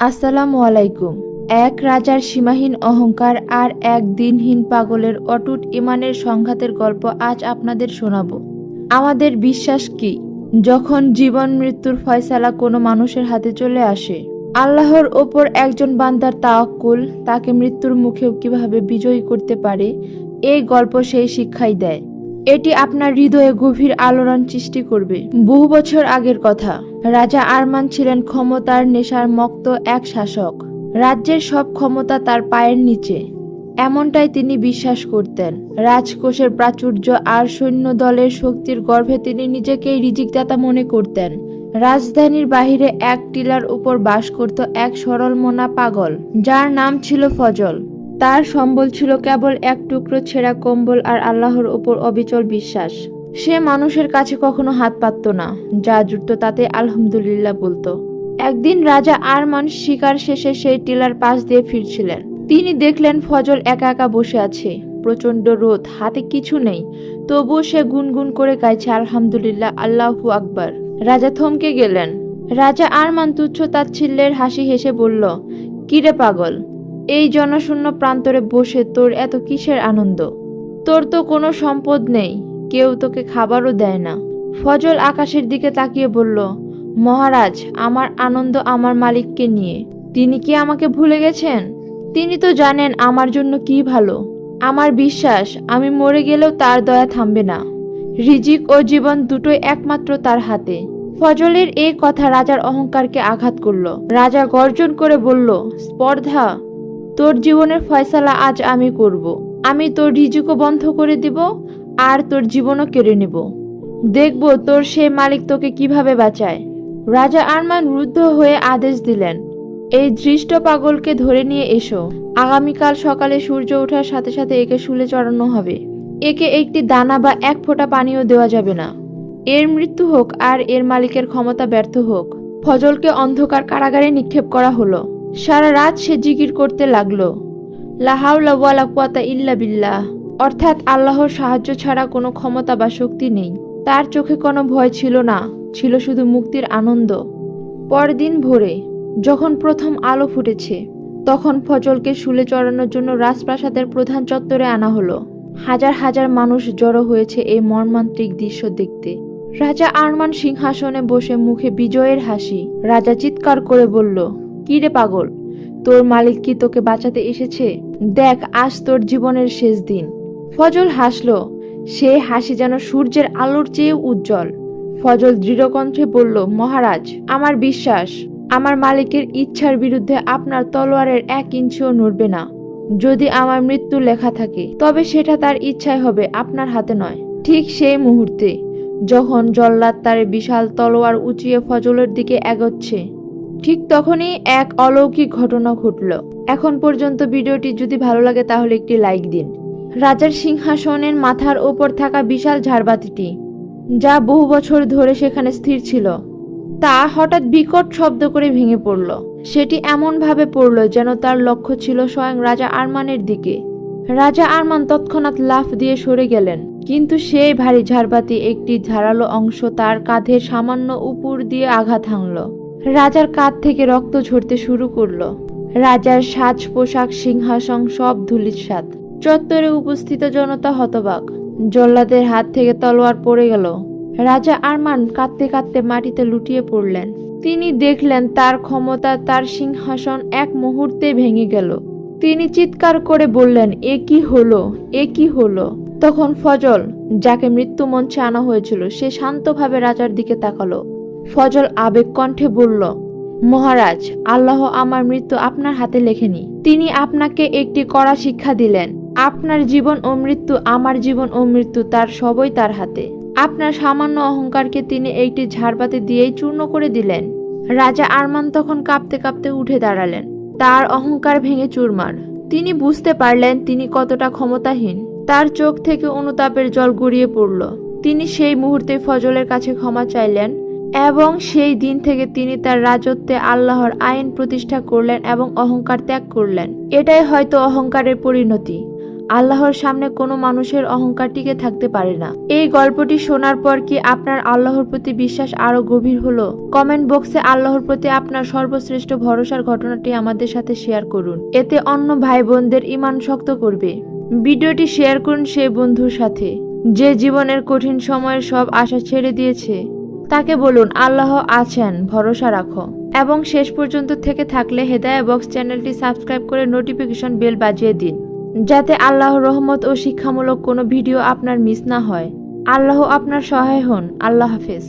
আসসালামু আলাইকুম। এক রাজার সীমাহীন অহংকার আর এক দিনহীন পাগলের অটুট ইমানের সংঘাতের গল্প আজ আপনাদের শোনাব। আমাদের বিশ্বাস কি? যখন জীবন মৃত্যুর ফয়সালা কোনো মানুষের হাতে চলে আসে, আল্লাহর ওপর একজন বান্দার তাওয়াক্কুল তাকে মৃত্যুর মুখেও কীভাবে বিজয়ী করতে পারে, এই গল্প সেই শিক্ষাই দেয়। এটি আপনার হৃদয়ে গভীর আলোড়ন সৃষ্টি করবে। বহু বছর আগের কথা। রাজা আরমান ছিলেন ক্ষমতার নেশার মক্ত এক শাসক। রাজ্যের সব ক্ষমতা তার পায়ের নিচে। এমনটাই তিনি বিশ্বাস করতেন। রাজকোষের প্রাচুর্য আর সৈন্য দলের শক্তির গর্ভে তিনি নিজেকেই রিজিকদাতা মনে করতেন। রাজধানীর বাহিরে এক টিলার উপর বাস করত এক সরল মোনা পাগল, যার নাম ছিল ফজল। তার সম্বল ছিল কেবল এক টুকরো ছেঁড়া কম্বল আর আল্লাহর ওপর অবিচল বিশ্বাস। সে মানুষের কাছে কখনো হাত পাতত না, যা জুটত তাতে আলহামদুলিল্লাহ বলতো। একদিন রাজা আরমান শিকার শেষে সেই টিলার পাশ দিয়ে ফিরছিলেন। তিনি দেখলেন ফজল একা একা বসে আছে। প্রচণ্ড রোদ, হাতে কিছু নেই, তবুও সে গুনগুন করে গাইছে, আলহামদুলিল্লাহ, আল্লাহু আকবার। রাজা থমকে গেলেন। রাজা আরমান তুচ্ছ তাচ্ছিল্যের হাসি হেসে বলল, কিরে পাগল এই জনশূন্য প্রান্তরে বসে তোর এত কিসের আনন্দ? তোর তো কোনো সম্পদ নেই, কেউ তোকে খাবারও দেয় না। ফজল আকাশের দিকে তাকিয়ে বলল, মহারাজ, আমার আনন্দ আমার মালিককে নিয়ে। তিনি কি আমাকে ভুলে গেছেন? তিনি তো জানেন আমার জন্য কি ভালো। আমার বিশ্বাস, আমি মরে গেলেও তার দয়া থামবে না। রিজিক ও জীবন দুটোই একমাত্র তার হাতে। ফজলের এই কথা রাজার অহংকারকে আঘাত করল। রাজা গর্জন করে বলল, স্পর্ধা তোর জীবনের ফয়সালা আজ আমি করব। আমি তোর রিজিকও বন্ধ করে দিব আর তোর জীবনও কেড়ে নেব। দেখব তোর সে মালিক তোকে কীভাবে বাঁচায়। রাজা আরমান রুদ্ধ হয়ে আদেশ দিলেন, এই দৃষ্ট পাগলকে ধরে নিয়ে এসো। আগামীকাল সকালে সূর্য ওঠার সাথে সাথে একে শুলে চড়ানো হবে। একে একটি দানা বা এক ফোঁটা পানিও দেওয়া যাবে না। এর মৃত্যু হোক আর এর মালিকের ক্ষমতা ব্যর্থ হোক। ফজলকে অন্ধকার কারাগারে নিক্ষেপ করা হলো। সারা রাত সে জিকির করতে লাগল। লাহাউলা ইল্লা বিল্লাহ। অর্থাৎ আল্লাহর সাহায্য ছাড়া কোনো ক্ষমতা বা শক্তি নেই। তার চোখে কোনো ভয় ছিল না, ছিল শুধু মুক্তির আনন্দ। পরদিন ভোরে, যখন প্রথম আলো ফুটেছে, তখন ফজলকে শুলে চড়ানোর জন্য রাজপ্রাসাদের প্রধান চত্বরে আনা হলো। হাজার হাজার মানুষ জড়ো হয়েছে এই মর্মান্তিক দৃশ্য দেখতে। রাজা আরমান সিংহাসনে বসে মুখে বিজয়ের হাসি। রাজা চিৎকার করে বলল কি রে পাগল? তোর মালিক কি তোকে বাঁচাতে এসেছে? দেখ, আজ তোর জীবনের শেষ দিন। ফজল হাসল। সে হাসি যেন সূর্যের আলোর চেয়ে উজ্জ্বল। ফজল দৃঢ়কণ্ঠে বলল, মহারাজ, আমার বিশ্বাস, আমার মালিকের ইচ্ছার বিরুদ্ধে আপনার তলোয়ারের এক ইঞ্চিও নড়বে না। যদি আমার মৃত্যু লেখা থাকে, তবে সেটা তার ইচ্ছায় হবে, আপনার হাতে নয়। ঠিক সেই মুহূর্তে, যখন জল্লাদ তার বিশাল তলোয়ার উঁচিয়ে ফজলের দিকে এগোচ্ছে ঠিক তখনই এক অলৌকিক ঘটনা ঘটল। এখন পর্যন্ত ভিডিওটি যদি ভালো লাগে তাহলে একটি লাইক দিন। রাজার সিংহাসনের মাথার ওপর থাকা বিশাল ঝাড়বাতিটি, যা বহু বছর ধরে সেখানে স্থির ছিল, তা হঠাৎ বিকট শব্দ করে ভেঙে পড়ল। সেটি এমনভাবে পড়ল যেন তার লক্ষ্য ছিল স্বয়ং রাজা আরমানের দিকে। রাজা আরমান তৎক্ষণাৎ লাফ দিয়ে সরে গেলেন, কিন্তু সেই ভারী ঝাড়বাতি একটি ধারালো অংশ তার কাঁধের সামান্য উপর দিয়ে আঘাত হানল। রাজার কাঁধ থেকে রক্ত ঝরতে শুরু করল। রাজার সাজ পোশাক, সিংহাসন সব ধুলিস্বাদ চত্বরে উপস্থিত জনতা হতবাক। জল্লাদের হাত থেকে তলোয়ার পড়ে গেল। রাজা আরমান কাঁদতে কাঁদতে মাটিতে লুটিয়ে পড়লেন। তিনি দেখলেন তার ক্ষমতা, তার সিংহাসন এক মুহূর্তে ভেঙে গেল। তিনি চিৎকার করে বললেন, এ কি হলো? এ কি হলো? তখন ফজল, যাকে মৃত্যু মঞ্চে আনা হয়েছিল, সে শান্তভাবে রাজার দিকে তাকালো। ফজল আবেগ কণ্ঠে বলল, মহারাজ, আল্লাহ আমার মৃত্যু আপনার হাতে লেখেনি। তিনি আপনাকে একটি কড়া শিক্ষা দিলেন। আপনার জীবন ও মৃত্যু আমার জীবন ও মৃত্যু তার সবই তার হাতে। আপনার সামান্য অহংকারকে তিনি একটি ঝাড়বাতি দিয়েই চূর্ণ করে দিলেন। রাজা আরমান তখন কাঁপতে কাঁপতে উঠে দাঁড়ালেন। তার অহংকার ভেঙে চুরমার। তিনি বুঝতে পারলেন তিনি কতটা ক্ষমতাহীন। তার চোখ থেকে অনুতাপের জল গড়িয়ে পড়ল। তিনি সেই মুহূর্তে ফজলের কাছে ক্ষমা চাইলেন এবং সেই দিন থেকে তিনি তার রাজত্বে আল্লাহর আইন প্রতিষ্ঠা করলেন এবং অহংকার ত্যাগ করলেন। এটাই হয়তো অহংকারের পরিণতি। আল্লাহর সামনে কোনো মানুষের অহংকার টিকে থাকতে পারে না। এই গল্পটি শোনার পর কি আপনার আল্লাহর প্রতি বিশ্বাস আরও গভীর হলো? কমেন্ট বক্সে আল্লাহর প্রতি আপনার সর্বশ্রেষ্ঠ ভরসার ঘটনাটি আমাদের সাথে শেয়ার করুন। এতে অন্য ভাই বোনদের ইমান শক্ত করবে। ভিডিওটি শেয়ার করুন সেই বন্ধুর সাথে, যে জীবনের কঠিন সময়ের সব আশা ছেড়ে দিয়েছে। তাকে বলুন, আল্লাহ আছেন, ভরসা রাখো। এবং শেষ পর্যন্ত থেকে থাকলে হেদায়া বক্স চ্যানেলটি সাবস্ক্রাইব করে নোটিফিকেশন বেল বাজিয়ে দিন, যাতে আল্লাহ রহমত ও শিক্ষামূলক কোনো ভিডিও আপনার মিস না হয়। আল্লাহ আপনার সহায় হন। আল্লাহ হাফেজ।